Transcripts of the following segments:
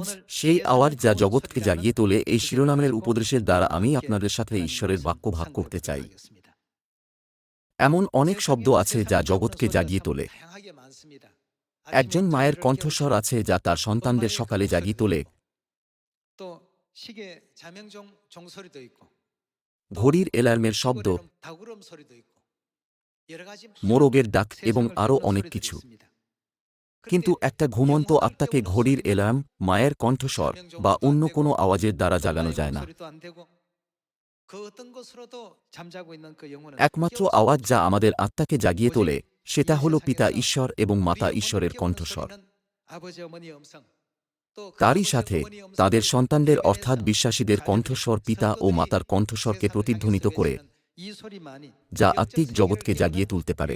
আজ সেই আওয়াজ যা জগৎকে জাগিয়ে তোলে, এই শিরোনামের উপদেশের দ্বারা আমি আপনাদের সাথে ঈশ্বরের বাক্য ভাগ করতে চাই। এমন অনেক শব্দ আছে যা জগৎকে জাগিয়ে তোলে। একজন মায়ের কণ্ঠস্বর আছে যা তার সন্তানদের সকালে জাগিয়ে তোলে। ঘড়ির এলার্মের শব্দ, মোরগের ডাক এবং আরও অনেক কিছু। কিন্তু একটা ঘুমন্ত আত্মাকে ঘড়ির এলাম মায়ের কণ্ঠস্বর বা অন্য কোনো আওয়াজের দ্বারা জাগানো যায় না। একমাত্র আওয়াজ যা আমাদের আত্মাকে জাগিয়ে তোলে, সেটা হল পিতা ঈশ্বর এবং মাতা ঈশ্বরের কণ্ঠস্বর। তারই সাথে তাদের সন্তানদের অর্থাৎ বিশ্বাসীদের কণ্ঠস্বর পিতা ও মাতার কণ্ঠস্বরকে প্রতিধ্বনিত করে, যা আত্মিক জগৎকে জাগিয়ে তুলতে পারে।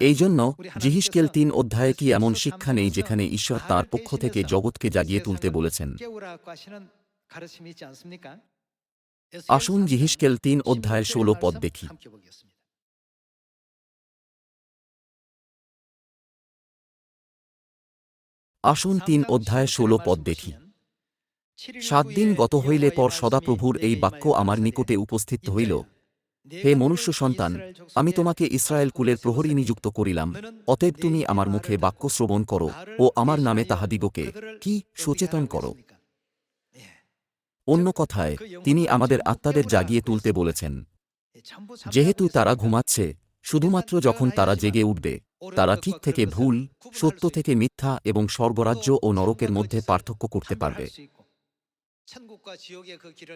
এই জন্য জিহিসকেল তিন অধ্যায়ে কি এমন শিক্ষা নেই যেখানে ঈশ্বর তার পক্ষ থেকে জগৎকে জাগিয়ে তুলতে বলেছেন? আসুন জিহিসকেল তিন অধ্যায়ের ষোলো পদ দেখি। আসুন তিন অধ্যায় ষোলো পদ দেখি। সাত দিন গত হইলে পর সদাপ্রভুর এই বাক্য আমার নিকটে উপস্থিত হইল। হে মনুষ্য সন্তান আমি তোমাকে ইসরায়েল কুলের প্রহরী নিযুক্ত করিলাম অতএব তুমি আমার মুখে বাক্য শ্রবণ করো ও আমার নামে তাহাদিগকে কি সচেতন করো অন্য কথায় তিনি আমাদের আত্মাদের জাগিয়ে তুলতে বলেছেন যেহেতু তারা ঘুমাচ্ছে শুধুমাত্র যখন তারা জেগে উঠবে তারা ঠিক থেকে ভুল সত্য থেকে মিথ্যা এবং স্বর্গরাজ্য ও নরকের মধ্যে পার্থক্য করতে পারবে 천국과 지옥의 그 길을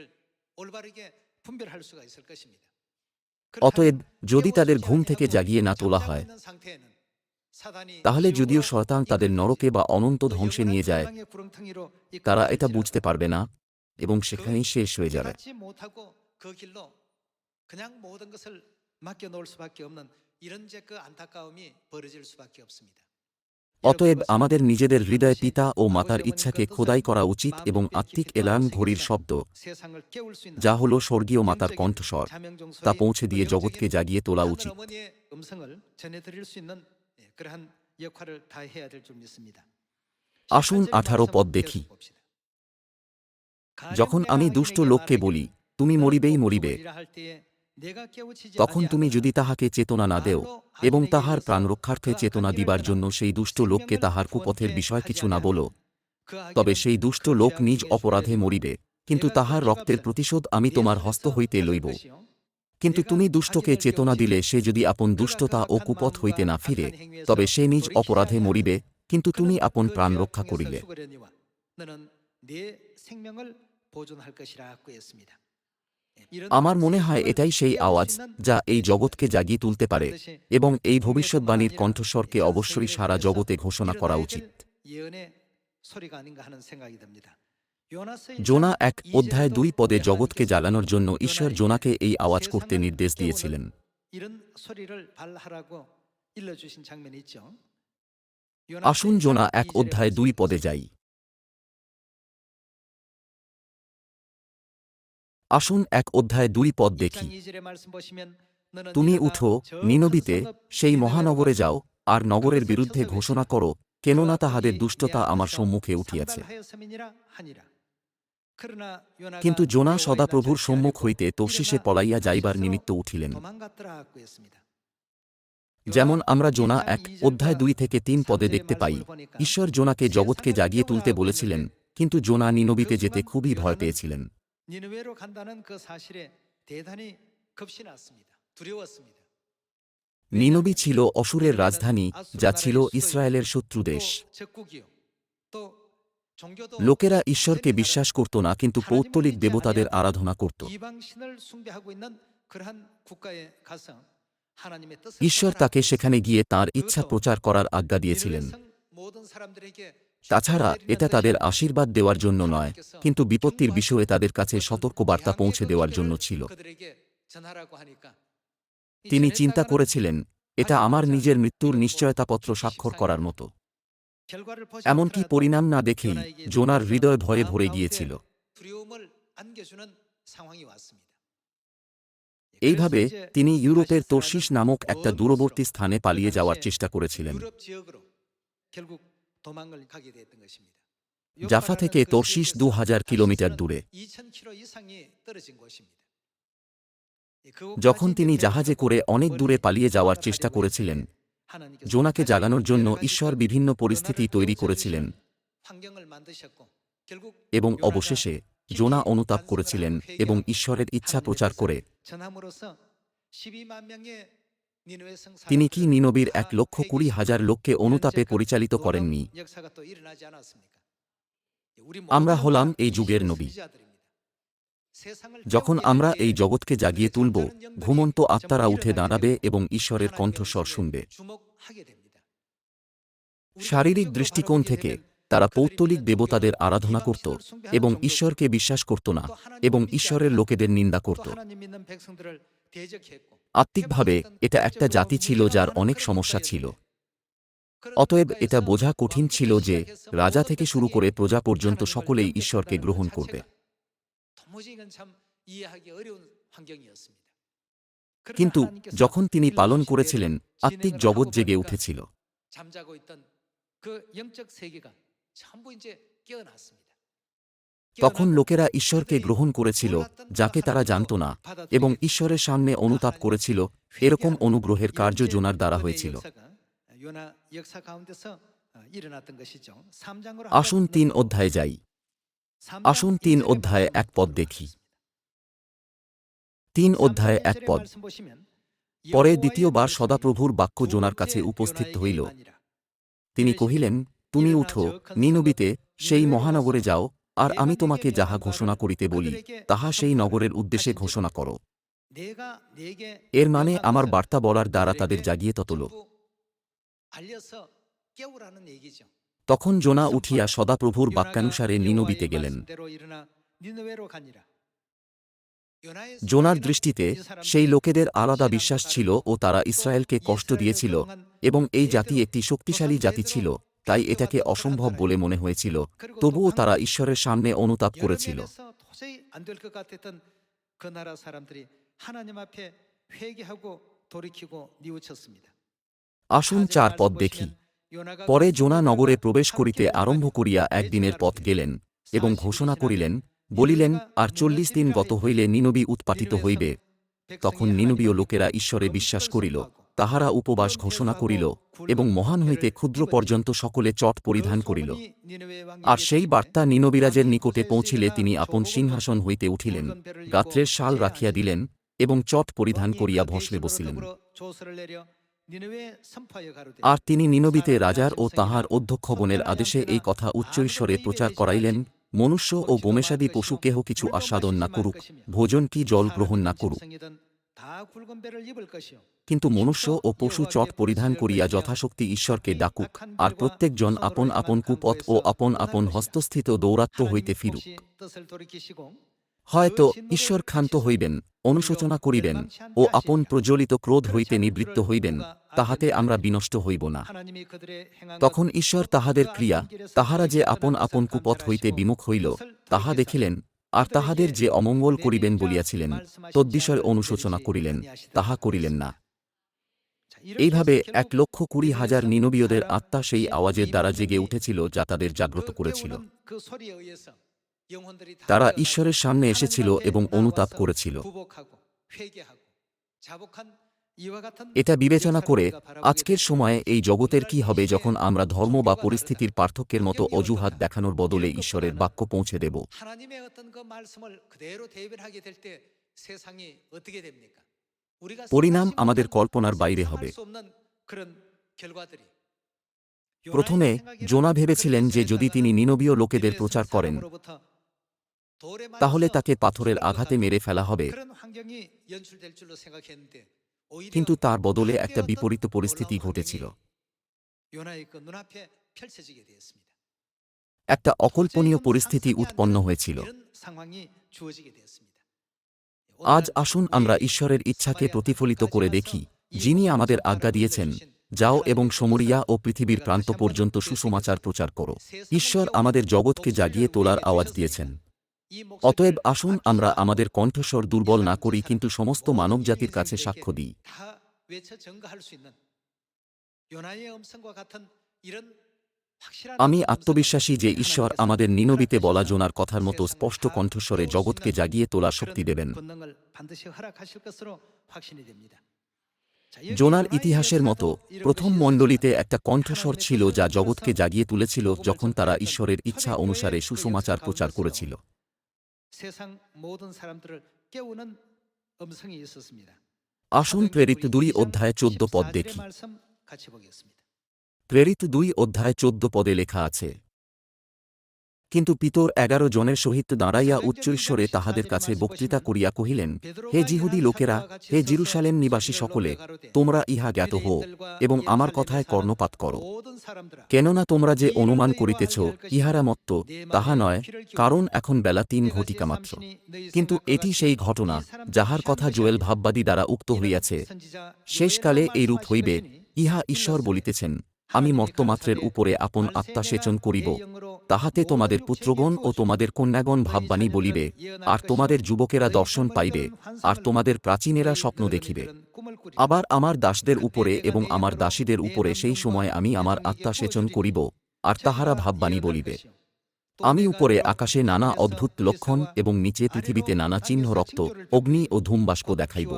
올바르게 분별할 수가 있을 것입니다. অতএব যদি তাদের ঘুম থেকে জাগিয়ে না তোলা হয় তাহলে যদিও শয়তান তাদের নরকে বা অনন্ত ধ্বংসে নিয়ে যায় তারা এটা বুঝতে পারবে না এবং সেখানেই শেষ হয়ে যাবে 깨닫지 못하고 그 길로 그냥 모든 것을 맡겨 놓을 수밖에 없는 이런 이제 그 안타까움이 벌어질 수밖에 없습니다. অতএব আমাদের নিজেদের হৃদয়ে পিতা ও মাতার ইচ্ছাকে খোদাই করা উচিত এবং আত্মিক এলান ঘড়ির শব্দ, যা হল স্বর্গীয় মাতার কণ্ঠস্বর, তা পৌঁছে দিয়ে জগৎকে জাগিয়ে তোলা উচিত। আসুন আঠারো পদ দেখি। যখন আমি দুষ্ট লোককে বলি, তুমি মরিবেই মরিবে। তখন তুমি যদি তাহাকে চেতনা না দেও এবং তাহার প্রাণ রক্ষার্থে চেতনা দিবার জন্য সেই দুষ্ট লোককে তাহার কুপথের বিষয় কিছু না বলো। তবে সেই দুষ্ট লোক নিজ অপরাধে মরিবে। কিন্তু তাহার রক্তের প্রতিশোধ আমি তোমার হস্ত হইতে লইব। কিন্তু তুমি দুষ্টকে চেতনা দিলে সে যদি আপন দুষ্টতা ও কুপথ হইতে না ফিরে তবে সে নিজ অপরাধে মরিবে। কিন্তু তুমি আপন প্রাণ রক্ষা করিলে আমার মনে হয় এটাই সেই আওয়াজ যা এই জগৎকে জাগিয়ে তুলতে পারে এবং এই ভবিষ্যৎবাণীর কণ্ঠস্বরকে অবশ্যই সারা জগতে ঘোষণা করা উচিত। জোনা এক অধ্যায় দুই পদে জগৎকে জ্বালানোর জন্য ঈশ্বর জোনাকে এই আওয়াজ করতে নির্দেশ দিয়েছিলেন। আসুন জোনা এক অধ্যায় দুই পদে যাই। আসুন এক অধ্যায় দুই পদ দেখি। তুমি উঠো নিনবিতে সেই মহানগরে যাও আর নগরের বিরুদ্ধে ঘোষণা করো কেননা তাহাদের দুষ্টতা আমার সম্মুখে উঠিয়াছে। কিন্তু জোনা সদাপ্রভুর সম্মুখ হইতে তর্শিসে পলাইয়া যাইবার নিমিত্ত উঠিলেন। যেমন আমরা জোনা এক অধ্যায় দুই থেকে তিন পদে দেখতে পাই। ঈশ্বর জোনাকে জগৎকে জাগিয়ে তুলতে বলেছিলেন কিন্তু জোনা নিনবিতে যেতে খুবই ভয় পেয়েছিলেন। 니느웨로 간다는 그 사실에 대단히 겁신났습니다. 두려웠습니다. নিনবি ছিল অসুরের রাজধানী যা ছিল ইসরায়েলের শত্রু দেশ 적국이요. 또 종교도 লোকেরা ঈশ্বরকে বিশ্বাস করত না কিন্তু পৌত্তলিক দেবতাদের আরাধনা করত 이방 신을 숭배하고 있는 그러한 국가에 가서 하나님의 뜻을 ঈশ্বর 전하라. তাকে সেখানে গিয়ে তার ইচ্ছা প্রচার করার আজ্ঞা দিয়েছিলেন তাছাড়া, এটা তাদের আশীর্বাদ দেওয়ার জন্য নয়, কিন্তু বিপত্তির বিষয়ে তাদের কাছে সতর্ক বার্তা পৌঁছে দেওয়ার জন্য ছিল। তিনি চিন্তা করেছিলেন, এটা আমার নিজের মৃত্যুর নিশ্চয়তাপত্র স্বাক্ষর করার মতো। এমনকি পরিণাম না দেখেই জোনার হৃদয় ভয়ে ভরে গিয়েছিল। এইভাবে তিনি ইউরোপের তর্শিস নামক একটা দূরবর্তী স্থানে পালিয়ে যাওয়ার চেষ্টা করেছিলেন। জাফা থেকে তর্শিস দু হাজার কিলোমিটার দূরে যখন তিনি জাহাজে করে অনেক দূরে পালিয়ে যাওয়ার চেষ্টা করেছিলেন জোনাকে জাগানোর জন্য ঈশ্বর বিভিন্ন পরিস্থিতি তৈরি করেছিলেন এবং অবশেষে জোনা অনুতাপ করেছিলেন এবং ঈশ্বরের ইচ্ছা প্রচার করে তিনি কি নিনবির এক লক্ষ কুড়ি হাজার লোককে অনুতাপে পরিচালিত করেননি? আমরা হলাম এই যুগের নবী। যখন আমরা এই জগৎকে জাগিয়ে তুলব, ঘুমন্ত আত্মারা উঠে দাঁড়াবে এবং ঈশ্বরের কণ্ঠস্বর শুনবে। শারীরিক দৃষ্টিকোণ থেকে তারা পৌত্তলিক দেবতাদের আরাধনা করত এবং ঈশ্বরকে বিশ্বাস করত না এবং ঈশ্বরের লোকেদের নিন্দা করত। আত্মিকভাবে এটা একটা জাতি ছিল যার অনেক সমস্যা ছিল। অতএব এটা বোঝা কঠিন ছিল যে রাজা থেকে শুরু করে প্রজা পর্যন্ত সকলেই ঈশ্বরকে গ্রহণ করবে। কিন্তু যখন তিনি পালন করেছিলেন, আত্মিক জগৎ জেগে উঠেছিল। তখন লোকেরা ঈশ্বরকে গ্রহণ করেছিল, যাকে তারা জানত না, এবং ঈশ্বরের সামনে অনুতাপ করেছিল, এরকম অনুগ্রহের কার্য জোনার দ্বারা হয়েছিল। আসুন তিন অধ্যায়ে যাই। আসুন তিন অধ্যায়ে এক পদ দেখি। তিন অধ্যায়ে এক পদ পরে দ্বিতীয়বার সদাপ্রভুর বাক্য জোনার কাছে উপস্থিত হইল। তিনি কহিলেন, তুমি উঠো, নিনবিতে, সেই মহানগরে যাও আর আমি তোমাকে যাহা ঘোষণা করিতে বলি, তাহা সেই নগরের উদ্দেশ্যে ঘোষণা করো। এর মানে আমার বার্তা বলার দ্বারা তাদের জাগিয়ে ততল তখন জোনা উঠিয়া সদাপ্রভুর বাক্যানুসারে নিনবিতে গেলেন। জোনার দৃষ্টিতে সেই লোকেদের আলাদা বিশ্বাস ছিল ও তারা ইসরায়েলকে কষ্ট দিয়েছিল এবং এই জাতি একটি শক্তিশালী জাতি ছিল। তাই এটাকে অসম্ভব বলে মনে হয়েছিল, তবুও তারা ঈশ্বরের সামনে অনুতাপ করেছিল। আসুন চার পদ দেখি। পরে জোনা নগরে প্রবেশ করিতে আরম্ভ করিয়া একদিনের পথ গেলেন এবং ঘোষণা করিলেন, বলিলেন, আর চল্লিশ দিন গত হইলে নিনবী উৎপাটিত হইবে। তখন নিনবীয় লোকেরা ঈশ্বরে বিশ্বাস করিল। তাহারা উপবাস ঘোষণা করিল এবং মহান হইতে ক্ষুদ্র পর্যন্ত সকলে চট পরিধান করিল। আর সেই বার্তা নিনবিরাজের নিকটে পৌঁছিলে তিনি আপন সিংহাসন হইতে উঠিলেন, গাত্রের শাল রাখিয়া দিলেন এবং চট পরিধান করিয়া ভস্মে বসিলেন। আর তিনি নিনবিতে রাজার ও তাহার অধ্যক্ষগণের আদেশে এই কথা উচ্চৈশ্বরে প্রচার করাইলেন, মনুষ্য ও গোমেশাদি পশু কেহ কিছু আস্বাদন না করুক, ভোজন কি জল গ্রহণ না করুক? কিন্তু মনুষ্য ও পশু চট পরিধান করিয়া যথাশক্তি ঈশ্বরকে ডাকুক আর প্রত্যেকজন আপন আপন কুপথ ও আপন আপন হস্তস্থিত দৌরাত্ম হইতে ফিরুক। হয়তো ঈশ্বর ক্ষান্ত হইবেন অনুশোচনা করিবেন ও আপন প্রজ্বলিত ক্রোধ হইতে নিবৃত্ত হইবেন তাহাতে আমরা বিনষ্ট হইব না। তখন ঈশ্বর তাহাদের ক্রিয়া তাহারা যে আপন আপন কুপথ হইতে বিমুখ হইল তাহা দেখিলেন আর তাহাদের যে অমঙ্গল করিবেন বলিয়াছিলেন, তদ্বিষয় অনুশোচনা করিলেন, তাহা করিলেন না। এইভাবে এক লক্ষ কুড়ি হাজার নিনবীয়দের আত্মা সেই আওয়াজের দ্বারা জেগে উঠেছিল যা তাদের জাগ্রত করেছিল। তারা ঈশ্বরের সামনে এসেছিল এবং অনুতাপ করেছিল। এটা বিবেচনা করে আজকের সময়ে এই জগতের কি হবে যখন আমরা ধর্ম বা পরিস্থিতির পার্থক্যের মতো অজুহাত দেখানোর বদলে ঈশ্বরের বাক্য পৌঁছে দেব। পরিণাম আমাদের কল্পনার বাইরে হবে। প্রথমে জোনা ভেবেছিলেন যে যদি তিনি নিনবীয় লোকেদের প্রচার করেন, তাহলে তাকে পাথরের আঘাতে মেরে ফেলা হবে। কিন্তু তার বদলে একটা বিপরীত পরিস্থিতি ঘটেছিল। একটা অকল্পনীয় পরিস্থিতি উৎপন্ন হয়েছিল। আজ আসুন আমরা ঈশ্বরের ইচ্ছাকে প্রতিফলিত করে দেখি যিনি আমাদের আজ্ঞা দিয়েছেন যাও এবং সমরিয়া ও পৃথিবীর প্রান্ত পর্যন্ত সুসমাচার প্রচার করো। ঈশ্বর আমাদের জগৎকে জাগিয়ে তোলার আওয়াজ দিয়েছেন। অতএব আসুন আমরা আমাদের কণ্ঠস্বর দুর্বল না করি কিন্তু সমস্ত মানবজাতির কাছে সাক্ষ্য দিই। আমি আত্মবিশ্বাসী যে ঈশ্বর আমাদের নিনবিতে বলা জোনার কথার মতো স্পষ্ট কণ্ঠস্বরে জগৎকে জাগিয়ে তোলার শক্তি দেবেন। জোনার ইতিহাসের মতো প্রথম মণ্ডলীতে একটা কণ্ঠস্বর ছিল যা জগৎকে জাগিয়ে তুলেছিল যখন তারা ঈশ্বরের ইচ্ছা অনুসারে সুসমাচার প্রচার করেছিল। 세상 모든 사람들을 깨우는 음성이 있었습니다. আসুন প্রেরিত দুই অধ্যায় চোদ্দ পদ 14절의 দেখি 말씀 같이 보겠습니다. প্রেরিত দুই অধ্যায় চোদ্দ পদে লেখা আছে কিন্তু পিতর এগারো জনের সহিত দাঁড়াইয়া উচ্চৈশ্বরে তাহাদের কাছে বক্তৃতা করিয়া কহিলেন হে জিহুদি লোকেরা হে জিরুসালেম নিবাসী সকলে তোমরা ইহা জ্ঞাত হো এবং আমার কথায় কর্ণপাত করো। কেননা তোমরা যে অনুমান করিতেছ ইহারা মত্ত তাহা নয় কারণ এখন বেলা তিন ঘটিকা মাত্র। কিন্তু এটি সেই ঘটনা যাহার কথা জোয়েল ভাববাদী দ্বারা উক্ত হইয়াছে। শেষকালে এই রূপ হইবে ইহা ঈশ্বর বলিতেছেন আমি মর্তমাত্রের উপরে আপন আত্মা সেচন করিব। তাহাতে তোমাদের পুত্রগণ ও তোমাদের কন্যাগণ ভাববাণী বলিবে, আর তোমাদের যুবকেরা দর্শন পাইবে, আর তোমাদের প্রাচীনেরা স্বপ্ন দেখিবে। আবার আমার দাসদের উপরে এবং আমার দাসীদের উপরে সেই সময় আমি আমার আত্মা সেচন করিব, আর তাহারা ভাববাণী বলিবে। আমি উপরে আকাশে নানা অদ্ভুত লক্ষণ এবং নিচে পৃথিবীতে নানা চিহ্ন, রক্ত, অগ্নি ও ধূমবাষ্প দেখাইব।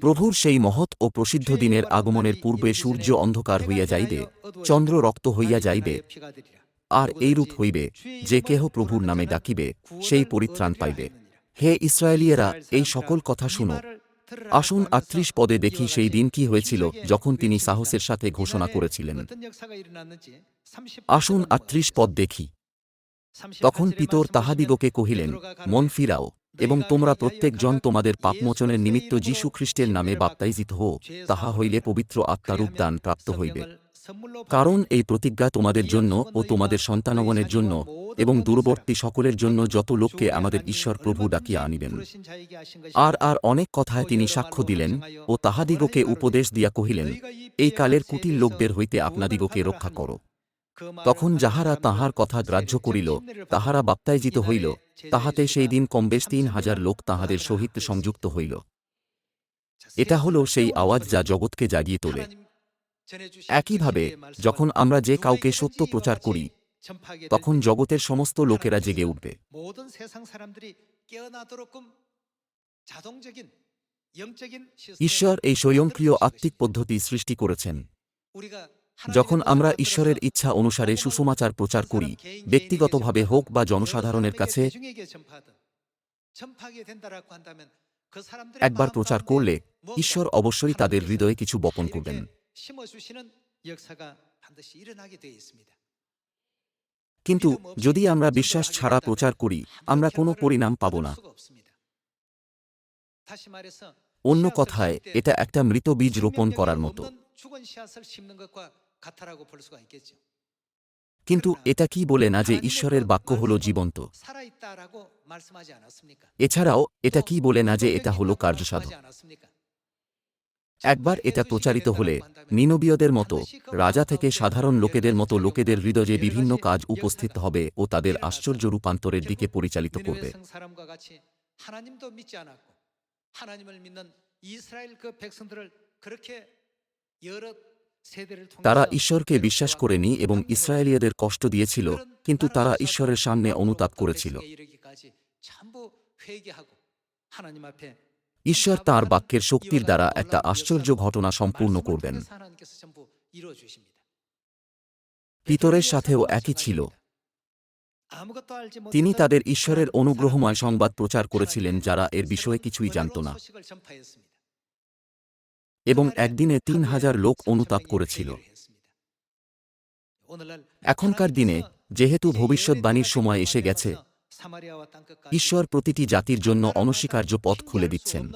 প্রভুর সেই মহৎ ও প্রসিদ্ধ দিনের আগমনের পূর্বে সূর্য অন্ধকার হইয়া যাইবে, চন্দ্র রক্ত হইয়া যাইবে আর এইরূপ হইবে যে কেহ প্রভুর নামে ডাকিবে, সেই পরিত্রাণ পাইবে। হে ইসরায়েলিয়েরা, এই সকল কথা শুনো। আসুন আটত্রিশ পদে দেখি সেই দিন কি হয়েছিল যখন তিনি সাহসের সাথে ঘোষণা করেছিলেন। আসুন আটত্রিশ পদ দেখি। তখন পিতর তাহাদিগকে কহিলেন, মন ফিরাও এবং তোমরা প্রত্যেকজন তোমাদের পাপমোচনের নিমিত্ত যীশু খ্রিস্টের নামে বাপ্তাইজিত হো তাহা হইলে পবিত্র আত্মারূপ দান প্রাপ্ত হইবে। কারণ এই প্রতিজ্ঞা তোমাদের জন্য ও তোমাদের সন্তানগণের জন্য এবং দূরবর্তী সকলের জন্য যত লোককে আমাদের ঈশ্বর প্রভু ডাকিয়া আনিবেন। আর আর অনেক কথায় তিনি সাক্ষ্য দিলেন ও তাহাদিগকে উপদেশ দিয়া কহিলেন এই কালের কুটির লোকদের হইতে আপনাদিগকে রক্ষা করো। তখন যাহারা তাহার কথা গ্রাহ্য করিল তাহারা বাপ্তায়জিত হইল। তাহাতে সেই দিন কমবেশ তিন হাজার লোক তাহাদের সহিত সংযুক্ত হইল। এটা হল সেই আওয়াজ যা জগৎকে জাগিয়ে তোলে। একইভাবে যখন আমরা যে কাউকে সত্য প্রচার করি তখন জগতের সমস্ত লোকেরা জেগে উঠবে। ঈশ্বর এই স্বয়ংক্রিয় আত্মিক পদ্ধতি সৃষ্টি করেছেন। যখন আমরা ঈশ্বরের ইচ্ছা অনুসারে সুসমাচার প্রচার করি ব্যক্তিগতভাবে হোক বা জনসাধারণের কাছে একবার প্রচার করলে ঈশ্বর অবশ্যই তাদের হৃদয়ে কিছু বপন করবেন। 심어주시는 역사가 반드시 일어나게 되어 있습니다. কিন্তু যদি আমরা বিশ্বাস ছাড়া প্রচার করি আমরা কোনো পরিণাম পাব না অন্য কথায় এটা একটা মৃত বীজ রোপণ করার মতো কিন্তু এটা কি বলে না যে ঈশ্বরের বাক্য হল জীবন্ত এছাড়াও এটা কি বলে না যে এটা হল কার্যসাধক একবার এটা প্রচারিত হলে নিনবীয়দের মতো, রাজা থেকে সাধারণ লোকেদের মতো লোকেদের হৃদয়ে বিভিন্ন কাজ উপস্থিত হবে ও তাদের আশ্চর্য রূপান্তরের দিকে পরিচালিত করবে। তারা ঈশ্বরকে বিশ্বাস করেনি এবং ইসরায়েলিয়াদের কষ্ট দিয়েছিল, কিন্তু তারা ঈশ্বরের সামনে অনুতাপ করেছিল। ঈশ্বর তার বাক্যের শক্তির দ্বারা একটা আশ্চর্য ঘটনা সম্পূর্ণ করবেন। পিতরের সাথেও একই ছিল। তিনি তাদের ঈশ্বরের অনুগ্রহময় সংবাদ প্রচার করেছিলেন, যারা এর বিষয়ে কিছুই জানত না। এবং একদিনে তিন হাজার লোক অনুতাপ করেছিল। এখনকার দিনে, যেহেতু ভবিষ্যৎবাণীর সময় এসে গেছে ঈশ্বর প্রতিটি জাতির জন্য অনস্বীকার্য পথ খুলে দিচ্ছেন।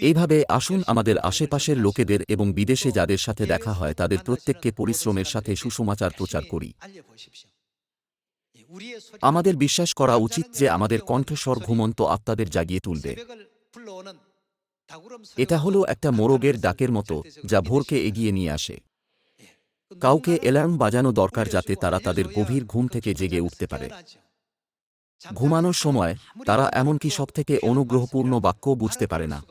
এইভাবে আসুন আমাদের আশেপাশের লোকেদের এবং বিদেশে যাদের সাথে দেখা হয় তাদের প্রত্যেককে পরিশ্রমের সাথে সুসমাচার প্রচার করি। আমাদের বিশ্বাস করা উচিত যে আমাদের কণ্ঠস্বর ঘুমন্ত আত্মাদের জাগিয়ে তুলবে। এটা হলো একটা মোরগের ডাকের মতো যা ভোরকে এগিয়ে নিয়ে আসে। কাউকে অ্যালার্ম বাজানো দরকার যাতে তারা তাদের গভীর ঘুম থেকে জেগে উঠতে পারে। ঘুমানোর সময় তারা এমনকি সবথেকে অনুগ্রহপূর্ণ বাক্য বুঝতে পারে না?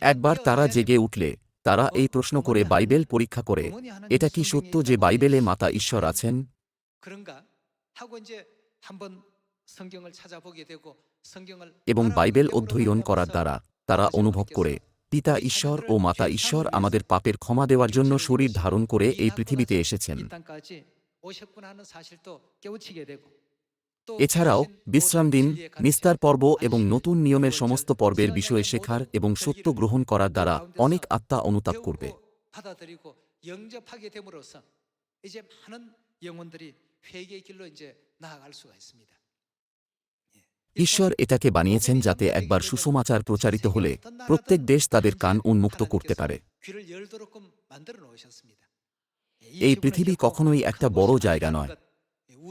একবার তারা জেগে উঠলে তারা এই প্রশ্ন করে বাইবেল পরীক্ষা করে, এটা কি সত্য যে বাইবেলে মাতা ঈশ্বর আছেন? এবং বাইবেল অধ্যয়ন করার দ্বারা তারা অনুভব করে পিতা ঈশ্বর ও মাতা ঈশ্বর আমাদের পাপের ক্ষমা দেওয়ার জন্য শরীর ধারণ করে এই পৃথিবীতে এসেছেন 이 땅까지 오셨구나 하는 사실도 깨우치게 되고 또 এছাড়াও 주신 বিশ্রাম 모든 দিন 진리의 가르침, নিস্তার পর্ব এবং 안식, নতুন নিয়মের 구원절, সমস্ত পর্বের 지난 বিষয়ে 모든 শেখার এবং 그 সত্য 일을 গ্রহণ করার দ্বারা 가운데서 অনেক আত্মা অনুতাপ করবে 배우고 받아들이고 영접하게 됨으로써 이제 많은 영혼들이 회개의 길로 이제 나아갈 수가 있습니다. ঈশ্বর এটাকে বানিয়েছেন যাতে একবার সুসমাচার প্রচারিত হলে প্রত্যেক দেশ তাদের কান উন্মুক্ত করতে পারে। এই পৃথিবী কখনোই একটা বড় জায়গা নয়।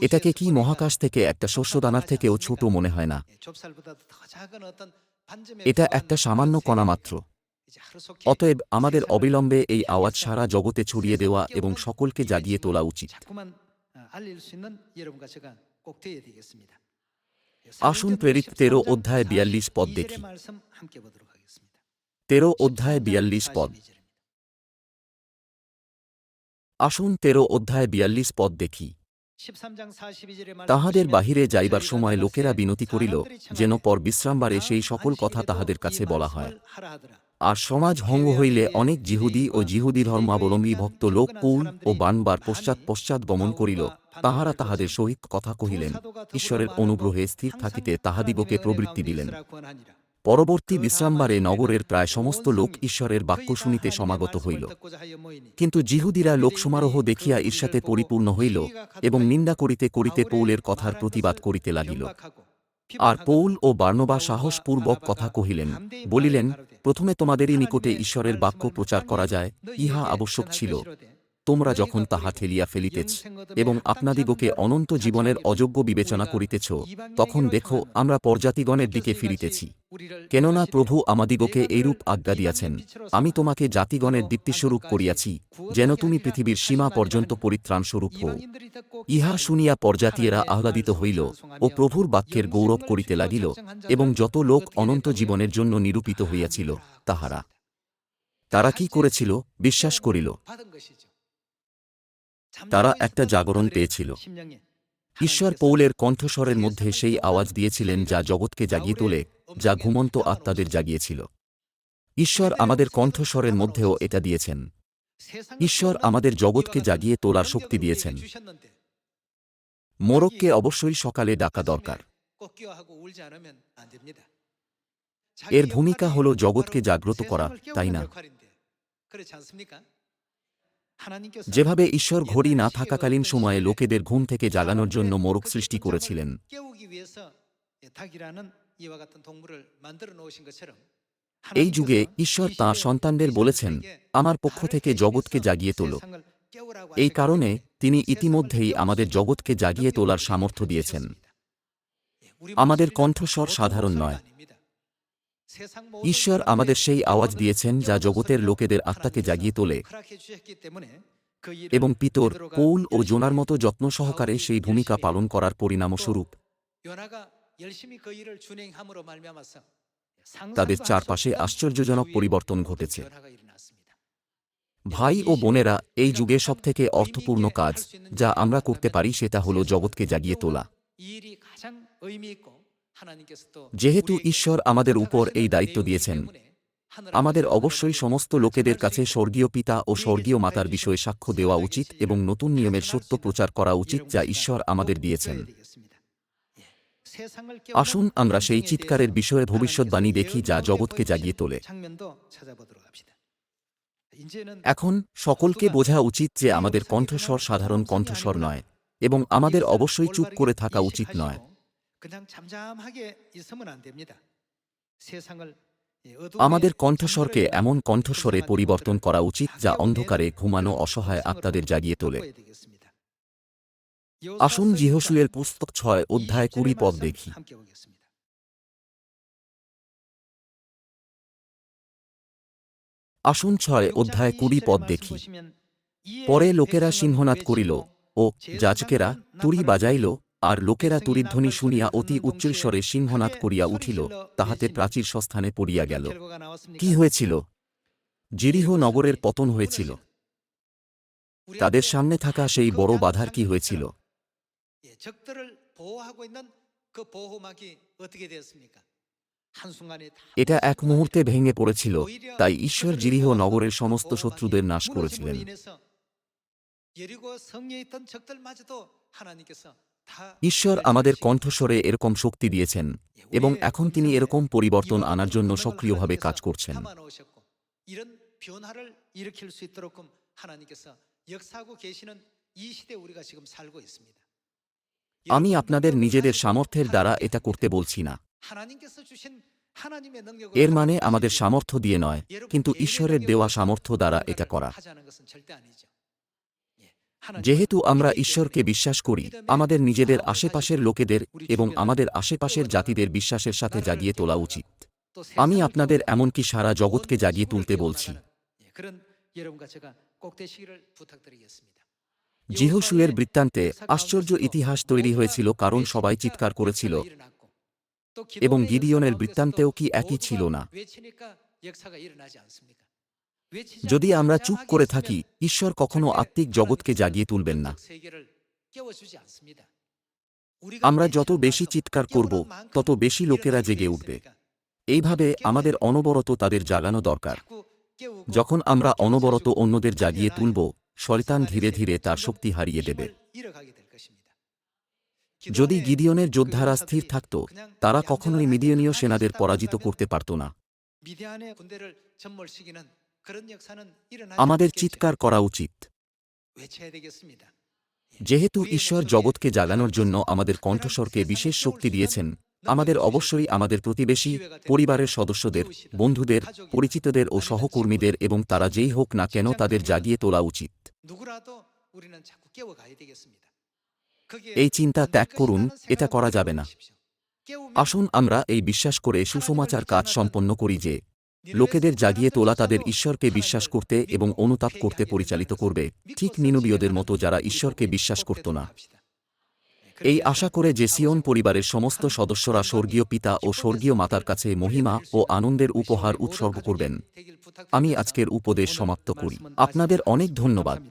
এটাকে কি মহাকাশ থেকে একটা শস্যদানার থেকেও ছোট মনে হয় না? এটা একটা সামান্য কণা মাত্র। অতএব আমাদের অবিলম্বে এই আওয়াজ সারা জগতে ছড়িয়ে দেওয়া এবং সকলকে জাগিয়ে তোলা উচিত। আসুন প্রেরিত তেরো অধ্যায় বিয়াল্লিশ পদ দেখি। তেরো অধ্যায় বিয়াল্লিশ পদ। আসুন তেরো অধ্যায় বিয়াল্লিশ পদ দেখি। তাহাদের বাহিরে যাইবার সময় লোকেরা বিনতি করিল, যেন পর বিশ্রামবারে সেই সকল কথা তাহাদের কাছে বলা হয়। আর সমাজ ভঙ্গ হইলে অনেক জিহুদি ও জিহুদি ধর্মাবলম্বী ভক্ত লোক কুল ও বানবার পশ্চাৎ পশ্চাৎ গমন করিল। তাহারা তাহাদের সহিত কথা কহিলেন। ঈশ্বরের অনুগ্রহে স্থির থাকিতে তাহাদিগকে প্রবৃত্তি দিলেন। পরবর্তী বিশ্রামবারে নগরের প্রায় সমস্ত লোক ঈশ্বরের বাক্য শুনিতে সমাগত হইল। কিন্তু জিহুদিরা লোকসমারোহ দেখিয়া ঈর্ষাতে পরিপূর্ণ হইল এবং নিন্দা করিতে করিতে পৌলের কথার প্রতিবাদ করিতে লাগিল। আর পৌল ও বার্নবা সাহসপূর্বক কথা কহিলেন, বলিলেন, প্রথমে তোমাদেরই নিকটে ঈশ্বরের বাক্য প্রচার করা যায়, ইহা আবশ্যক ছিল। তোমরা যখন তাহা ঠেলিয়া ফেলিতেছ এবং আপনাদিগকে অনন্ত জীবনের অযোগ্য বিবেচনা করিতেছ, তখন দেখো আমরা পরজাতিগণের দিকে ফিরিতেছি। কেননা প্রভু আমাদিগকে এইরূপ আজ্ঞা দিয়াছেন, আমি তোমাকে জাতিগণের দীপ্তিস্বরূপ করিয়াছি, যেন তুমি পৃথিবীর সীমা পর্যন্ত পরিত্রাণস্বরূপ হও। ইহা শুনিয়া পরজাতীয়রা আহ্লাদিত হইল ও প্রভুর বাক্যের গৌরব করিতে লাগিল এবং যত লোক অনন্ত জীবনের জন্য নিরূপিত হইয়াছিল, তাহারা। তারা কি করেছিল? বিশ্বাস করিল। তারা একটা জাগরণ পেয়েছিল। ঈশ্বর পৌলের কণ্ঠস্বরের মধ্যে সেই আওয়াজ দিয়েছিলেন যা জগৎকে জাগিয়ে তোলে যা ঘুমন্ত আত্মাদের জাগিয়েছিল। ঈশ্বর আমাদের কণ্ঠস্বরের মধ্যেও এটা দিয়েছেন। ঈশ্বর আমাদের জগৎকে জাগিয়ে তোলার শক্তি দিয়েছেন। মোরককে অবশ্যই সকালে ডাকা দরকার। এর ভূমিকা হল জগৎকে জাগ্রত করা তাই না? যেভাবে ঈশ্বর ঘড়ি না থাকাকালীন সময়ে লোকেদের ঘুম থেকে জাগানোর জন্য মোরগ সৃষ্টি করেছিলেন। এই যুগে ঈশ্বর তাঁর সন্তানদের বলেছেন আমার পক্ষ থেকে জগৎকে জাগিয়ে তোলো। এই কারণে তিনি ইতিমধ্যেই আমাদের জগৎকে জাগিয়ে তোলার সামর্থ্য দিয়েছেন। আমাদের কণ্ঠস্বর সাধারণ নয়। ঈশ্বর আমাদের সেই আওয়াজ দিয়েছেন যা জগতের লোকেদের আত্মাকে জাগিয়ে তোলে। এবং পিতর পৌল ও জোনার মতো যত্ন সহকারে সেই ভূমিকা পালন করার পরিণামস্বরূপ। তাদের চারপাশে আশ্চর্যজনক পরিবর্তন ঘটেছে। ভাই ও বোনেরা এই যুগে সবথেকে অর্থপূর্ণ কাজ যা আমরা করতে পারি সেটা হল জগৎকে জাগিয়ে তোলা। যেহেতু ঈশ্বর আমাদের উপর এই দায়িত্ব দিয়েছেন আমাদের অবশ্যই সমস্ত লোকেদের কাছে স্বর্গীয় পিতা ও স্বর্গীয় মাতার বিষয়ে সাক্ষ্য দেওয়া উচিত এবং নতুন নিয়মের সত্য প্রচার করা উচিত যা ঈশ্বর আমাদের দিয়েছেন। আসুন আমরা সেই চিৎকারের বিষয়ে ভবিষ্যৎবাণী দেখি যা জগৎকে জাগিয়ে তোলে। এখন সকলকে বোঝা উচিত যে আমাদের কণ্ঠস্বর সাধারণ কণ্ঠস্বর নয় এবং আমাদের অবশ্যই চুপ করে থাকা উচিত নয়। আমাদের কণ্ঠস্বরকে এমন কণ্ঠস্বরে পরিবর্তন করা উচিত যা অন্ধকারে ঘুমানো অসহায় আত্মাদের জাগিয়ে তোলে। আসুন জিহসুয়ের পুস্তক ছয় অধ্যায় কুড়ি পদ দেখি। আসুন ছয় অধ্যায় কুড়ি পদ দেখি। পরে লোকেরা সিংহনাদ করিল ও যাজকেরা তুড়ি বাজাইল আর লোকেরা তুরিধ্বনি শুনিয়া অতি উচ্চৈস্বরে সিংহনাদ করিয়া উঠিল তাহাতে প্রাচীর সস্থানে পড়িয়া গেল কি হয়েছিল জিরিহ নগরের পতন হয়েছিল তাদের সামনে থাকা সেই বড় বাধার কি হয়েছিল 예, 적들을 보호하고 있는 그 보호막이 어떻게 되었습니까? 한순간에 다 এটা এক মুহূর্তে ভেঙে পড়েছিল 오히려 তাই ঈশ্বর 그들을 জিরিহ 보호하고 নগরের সমস্ত 보호막이 শত্রুদের নাশ 무너짐으로 করেছিলেন 인해서 여리고 성에 있던 적들마저도 하나님께서 다 ঈশ্বর আমাদের কণ্ঠস্বরে এরকম শক্তি দিয়েছেন এবং এখন তিনি এরকম পরিবর্তন আনার জন্য সক্রিয়ভাবে কাজ করছেন। আমি আপনাদের নিজেদের সামর্থ্যের দ্বারা এটা করতে বলছি না। এর মানে আমাদের সামর্থ্য দিয়ে নয়, কিন্তু ঈশ্বরের দেওয়া সামর্থ্য দ্বারা এটা করা। যেহেতু আমরা ঈশ্বরকে বিশ্বাস করি, আমাদের নিজেদের আশেপাশের লোকেদের এবং আমাদের আশেপাশের জাতিদের বিশ্বাসের সাথে জাগিয়ে তোলা উচিত। আমি আপনাদের এমনকি সারা জগৎকে জাগিয়ে তুলতে বলছি। জিহসুয়ের বৃত্তান্তে আশ্চর্য ইতিহাস তৈরি হয়েছিল কারণ সবাই চিৎকার করেছিল। এবং গিদিয়নের বৃত্তান্তেও কি একই ছিল না। যদি আমরা চুপ করে থাকি, ঈশ্বর কখনো আত্মিক জগৎকে জাগিয়ে তুলবেন না। আমরা যত বেশি চিৎকার করব, তত বেশি লোকেরা জেগে উঠবে। এইভাবে আমাদের অনবরত তাদের জাগানো দরকার। যখন আমরা অনবরত অন্যদের জাগিয়ে তুলব, শয়তান ধীরে ধীরে তার শক্তি হারিয়ে দেবে। যদি গিদিয়নের যোদ্ধারা স্থির থাকত, তারা কখনোই মিডিয়নীয় সেনাদের পরাজিত করতে পারত না। আমাদের চিৎকার করা উচিত। যেহেতু ঈশ্বর জগৎকে জাগানোর জন্য আমাদের কণ্ঠস্বরকে বিশেষ শক্তি দিয়েছেন আমাদের অবশ্যই আমাদের প্রতিবেশী পরিবারের সদস্যদের বন্ধুদের পরিচিতদের ও সহকর্মীদের এবং তারা যেই হোক না কেন তাদের জাগিয়ে তোলা উচিত। এই চিন্তা ত্যাগ করুন এটা করা যাবে না। আসুন আমরা এই বিশ্বাস করে সুসমাচার কাজ সম্পন্ন করি যে লোকেদের জাগিয়ে তোলা তাদের ঈশ্বরকে বিশ্বাস করতে এবং অনুতাপ করতে পরিচালিত করবে। ঠিক নিনবীয়দের মতো যারা ঈশ্বরকে বিশ্বাস করত না। এই আশা করে যে সিয়ন পরিবারের সমস্ত সদস্যরা স্বর্গীয় পিতা ও স্বর্গীয় মাতার কাছে মহিমা ও আনন্দের উপহার উৎসর্গ করবেন। আমি আজকের উপদেশ সমাপ্ত করি। আপনাদের অনেক ধন্যবাদ।